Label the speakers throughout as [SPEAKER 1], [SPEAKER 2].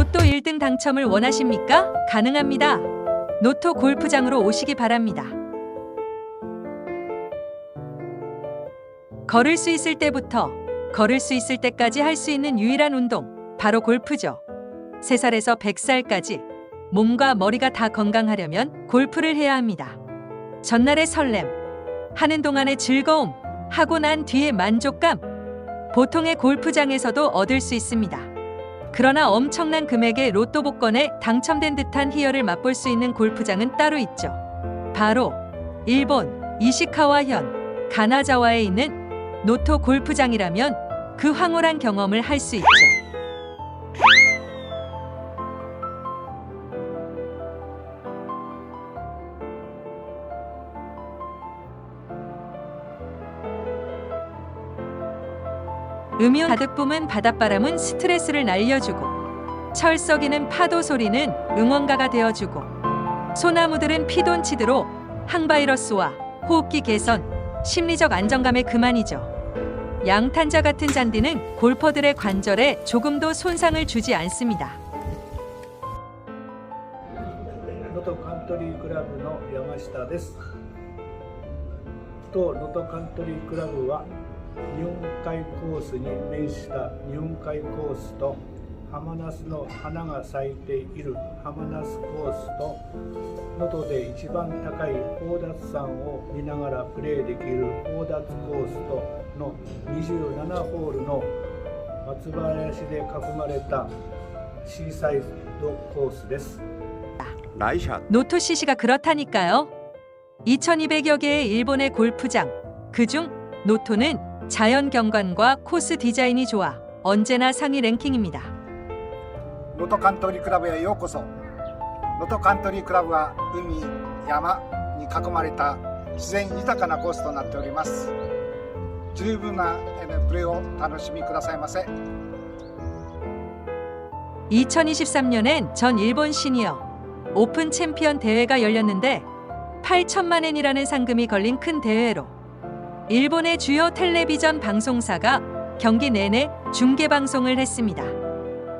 [SPEAKER 1] 로또 1등 당첨을 원하십니까? 가능합니다. 노토 골프장으로 오시기 바랍니다. 걸을 수 있을 때부터 걸을 수 있을 때까지 할 수 있는 유일한 운동, 바로 골프죠. 3살에서 100살까지 몸과 머리가 다 건강하려면 골프를 해야 합니다. 전날의 설렘, 하는 동안의 즐거움, 하고 난 뒤의 만족감, 보통의 골프장에서도 얻을 수 있습니다. 그러나 엄청난 금액의 로또 복권에 당첨된 듯한 희열을 맛볼 수 있는 골프장은 따로 있죠. 바로 일본 이시카와현 가나자와에 있는 노토 골프장이라면 그 황홀한 경험을 할 수 있죠. 음이온 가득 뿜은 바닷바람은 스트레스를 날려주고 철썩이는 파도 소리는 응원가가 되어주고 소나무들은 피돈치드로 항바이러스와 호흡기 개선, 심리적 안정감의 그만이죠. 양탄자 같은 잔디는 골퍼들의 관절에 조금도 손상을 주지 않습니다.
[SPEAKER 2] 能登カントリークラブの山下です当能登カントリークラブは 日本海コースに面した日本海コースと浜那須の花が咲いている浜那須コースと能登で一番高い宝達山を見ながらプレーできる宝達コースとの27ホールの松林で囲まれたシーサイドコースです。
[SPEAKER 3] 나이샷
[SPEAKER 1] 노토 CC가 그렇다니까요. 2200여 개의 일본의 골프장, 그중 노토는 자연 경관과 코스 디자인이 좋아 언제나 상위 랭킹입니다.
[SPEAKER 4] 로또 칸토리 클럽에 ようこそ. 로또 칸토리 클럽은 우미, 야마에 囲まれた 자연 豊かな 코스 となっております.十分なププレーを楽しみくださいませ.
[SPEAKER 1] 2023년엔 전 일본 시니어 오픈 챔피언 대회가 열렸는데 8천만 엔이라는 상금이 걸린 큰 대회로 일본의 주요 텔레비전 방송사가 경기 내내 중계 방송을 했습니다.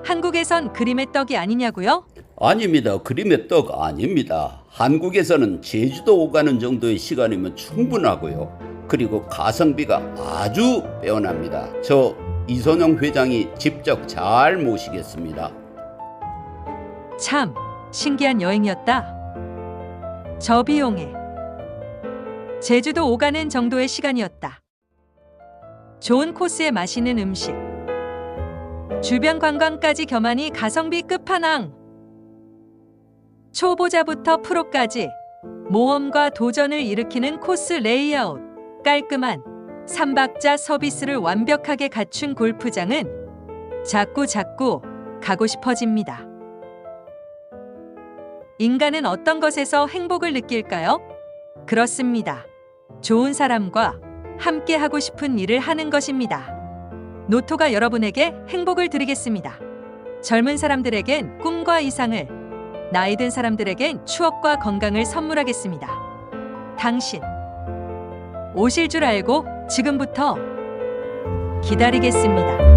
[SPEAKER 1] 한국에선 그림의 떡이 아니냐고요?
[SPEAKER 3] 아닙니다. 그림의 떡 아닙니다. 한국에서는 제주도 오가는 정도의 시간이면 충분하고요. 그리고 가성비가 아주 빼어납니다. 저 이선영 회장이 직접 잘 모시겠습니다.
[SPEAKER 1] 참 신기한 여행이었다. 저 비용에 제주도 오가는 정도의 시간이었다. 좋은 코스에 맛있는 음식, 주변 관광까지 겸하니 가성비 끝판왕. 초보자부터 프로까지 모험과 도전을 일으키는 코스 레이아웃, 깔끔한 삼박자 서비스를 완벽하게 갖춘 골프장은 자꾸 자꾸 가고 싶어집니다. 인간은 어떤 것에서 행복을 느낄까요? 그렇습니다. 좋은 사람과 함께 하고 싶은 일을 하는 것입니다. 노토가 여러분에게 행복을 드리겠습니다. 젊은 사람들에겐 꿈과 이상을, 나이 든 사람들에겐 추억과 건강을 선물하겠습니다. 당신, 오실 줄 알고 지금부터 기다리겠습니다.